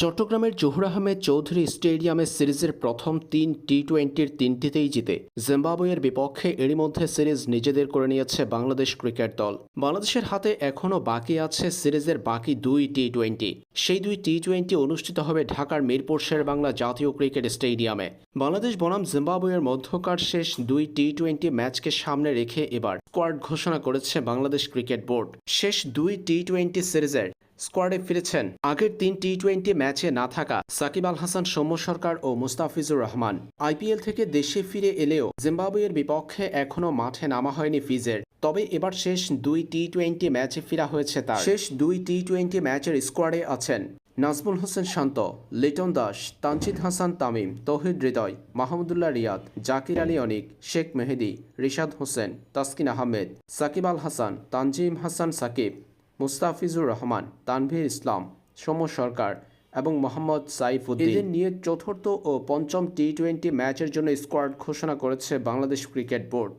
চট্টগ্রামের জহুর আহমেদ চৌধুরী স্টেডিয়ামে সিরিজের প্রথম তিন টি টোয়েন্টির তিনটিতেই জিতে জিম্বাবুয়ের বিপক্ষে এরই মধ্যে সিরিজ নিজেদের করে নিয়েছে বাংলাদেশ ক্রিকেট দল। বাংলাদেশের হাতে এখনও বাকি আছে সিরিজের বাকি দুই টি টোয়েন্টি সেই দুই টি টোয়েন্টি অনুষ্ঠিত হবে ঢাকার মিরপুর শেরবাংলা জাতীয় ক্রিকেট স্টেডিয়ামে। বাংলাদেশ বনাম জিম্বাবুয়ের মধ্যকার শেষ দুই টি টোয়েন্টি ম্যাচকে সামনে রেখে এবার স্কোয়াড ঘোষণা করেছে বাংলাদেশ ক্রিকেট বোর্ড। শেষ দুই টি টোয়েন্টি সিরিজের স্কোয়াডে ফিরেছেন। আগের তিন টি টোয়েন্টি ম্যাচে না থাকা সাকিব আল হাসান, সৌম্য সরকার ও মুস্তাফিজুর রহমান। আইপিএল থেকে দেশে ফিরে এলেও জিম্বাবুয়ের বিপক্ষে এখনও মাঠে নামা হয়নি ফিজের। তবে এবার শেষ দুই টি টোয়েন্টি ম্যাচে ফেরা হয়েছে তার। শেষ দুই টি টোয়েন্টি ম্যাচের স্কোয়াডে আছেন নাজমুল হোসেন শান্ত, লিটন দাস, তানজিদ হাসান তামিম, তৌহিদ হৃদয়, মাহমুদুল্লাহ রিয়াদ, জাকির আলী অনিক, শেখ মেহেদি, রিশাদ হোসেন, তাসকিন আহমেদ, সাকিব আল হাসান, তানজিম হাসান সাকিব। মুস্তাফিজুর রহমান, তানভীর ইসলাম, সৌম্য সরকার এবং মোহাম্মদ সাইফুদ্দিন। এদের নিয়ে চতুর্থ ও পঞ্চম টি টোয়েন্টি ম্যাচের জন্য স্কোয়াড ঘোষণা করেছে বাংলাদেশ ক্রিকেট বোর্ড।